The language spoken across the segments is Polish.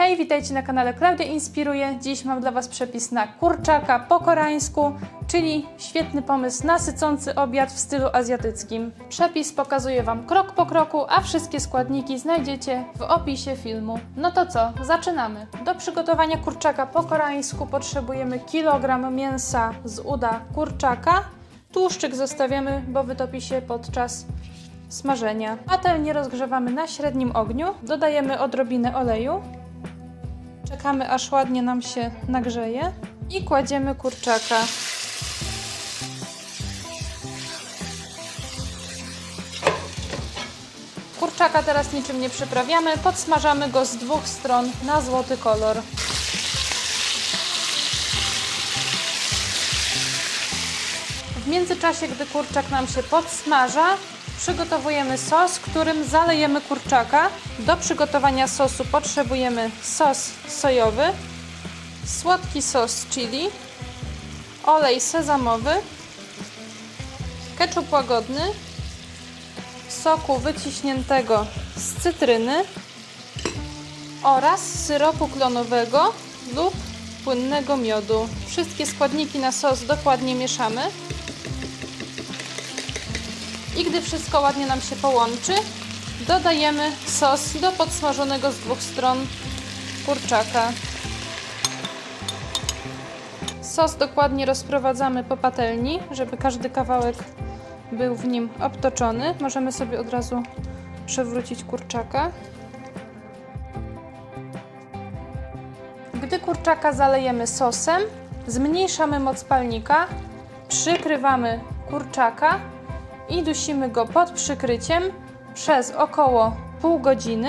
Hej, witajcie na kanale Klaudia Inspiruje. Dziś mam dla Was przepis na kurczaka po koreańsku, czyli świetny pomysł na sycący obiad w stylu azjatyckim. Przepis pokazuję Wam krok po kroku, a wszystkie składniki znajdziecie w opisie filmu. No to co, zaczynamy. Do przygotowania kurczaka po koreańsku potrzebujemy kilogram mięsa z uda kurczaka. Tłuszczyk zostawiamy, bo wytopi się podczas smażenia. Patelnię rozgrzewamy na średnim ogniu. Dodajemy odrobinę oleju. Czekamy aż ładnie nam się nagrzeje i kładziemy kurczaka. Kurczaka teraz niczym nie przyprawiamy, podsmażamy go z dwóch stron na złoty kolor. W międzyczasie, gdy kurczak nam się podsmaża, przygotowujemy sos, którym zalejemy kurczaka. Do przygotowania sosu potrzebujemy sos sojowy, słodki sos chili, olej sezamowy, ketchup łagodny, soku wyciśniętego z cytryny oraz syropu klonowego lub płynnego miodu. Wszystkie składniki na sos dokładnie mieszamy. I gdy wszystko ładnie nam się połączy, dodajemy sos do podsmażonego z dwóch stron kurczaka. Sos dokładnie rozprowadzamy po patelni, żeby każdy kawałek był w nim obtoczony. Możemy sobie od razu przewrócić kurczaka. Gdy kurczaka zalejemy sosem, zmniejszamy moc palnika, przykrywamy kurczaka i dusimy go pod przykryciem przez około pół godziny.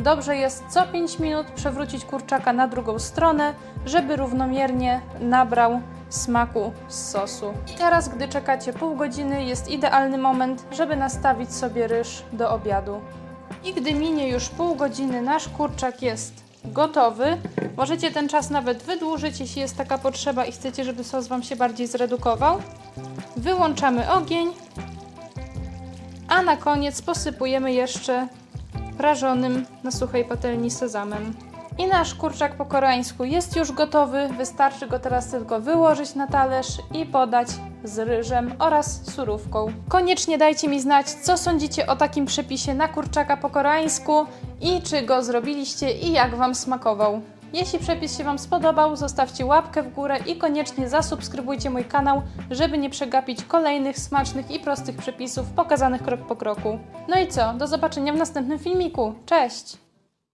Dobrze jest co 5 minut przewrócić kurczaka na drugą stronę, żeby równomiernie nabrał smaku z sosu. I teraz, gdy czekacie pół godziny, jest idealny moment, żeby nastawić sobie ryż do obiadu. I gdy minie już pół godziny, nasz kurczak jest gotowy. Możecie ten czas nawet wydłużyć, jeśli jest taka potrzeba i chcecie, żeby sos Wam się bardziej zredukował. Wyłączamy ogień, a na koniec posypujemy jeszcze prażonym na suchej patelni sezamem. I nasz kurczak po koreańsku jest już gotowy. Wystarczy go teraz tylko wyłożyć na talerz i podać z ryżem oraz surówką. Koniecznie dajcie mi znać, co sądzicie o takim przepisie na kurczaka po koreańsku i czy go zrobiliście i jak Wam smakował. Jeśli przepis się Wam spodobał, zostawcie łapkę w górę i koniecznie zasubskrybujcie mój kanał, żeby nie przegapić kolejnych smacznych i prostych przepisów pokazanych krok po kroku. No i co? Do zobaczenia w następnym filmiku. Cześć!